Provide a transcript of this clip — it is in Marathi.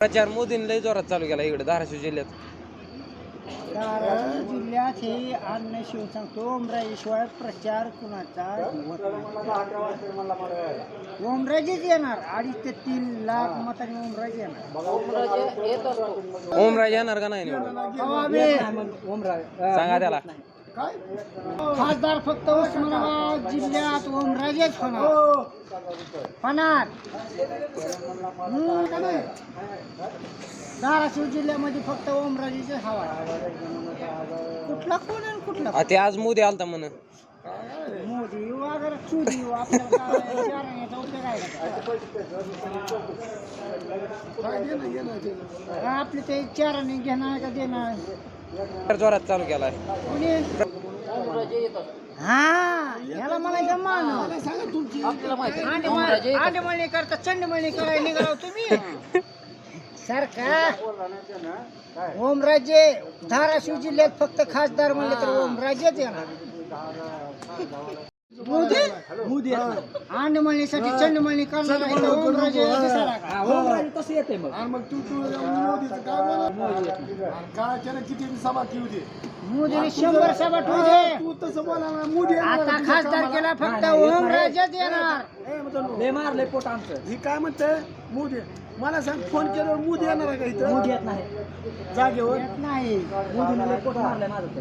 प्रचार मोदींनी लय जोरात चालू केला इकडे धाराशिव जिल्ह्यात. धाराशिव जिल्ह्यात हे अन्न शिव सांगतो ओमराजेशिवाय प्रचार कुणाचा होत नाही. ओमराजेच येणार अडीच ते तीन लाख मतांनी ओमराजे येणार. ओमराज येणार का नाही निवडून? सांगा त्याला. खासदार फक्त उस्मानाबाद जिल्ह्यात ओमराजेच होणार. होणार? धाराशिव जिल्ह्यामध्ये फक्त ओमराजेचे हवा. कुठला कोण आणि कुठला आ, ते आज मोदी आलता म्हण. मोदी चुदी येऊ. आपल्याला उपयोग आहे का? आपले ते चाराने घेणार का देणार? जोरात चालू केलाय. कोणी? हा ह्याला म्हणायचं मान अंडमळणी करता चंडमळणी करायला निघाला तुम्ही. सारखा. ओमराजे धाराशिव जिल्ह्यात फक्त खासदार म्हणले तर ओमराजेच येणार. अंडमळणीसाठी चंडमळणी करणार तर ओमराजे दिसायला का? कसं येते मग. मग तू तू मोदीचं काय बोला काय त्यानं किती सभा ठेवू दे. मोदीने शंभर सभा ठेवू दे. तू तसं बोला ना मोदी येणार आता तुझ्या खासदार कामाला. केला फक्त ओमराजेच येणार. ए, मित्रांनो, लय मारले पोट आमचं. ही काय म्हणते? मोदी मला सांग फोन केल्यावर मोदी येणार आहे का इथं? मोदी येत नाही. जागेवर? नाही. मोदीने लय पोट मारलंय माझं तर.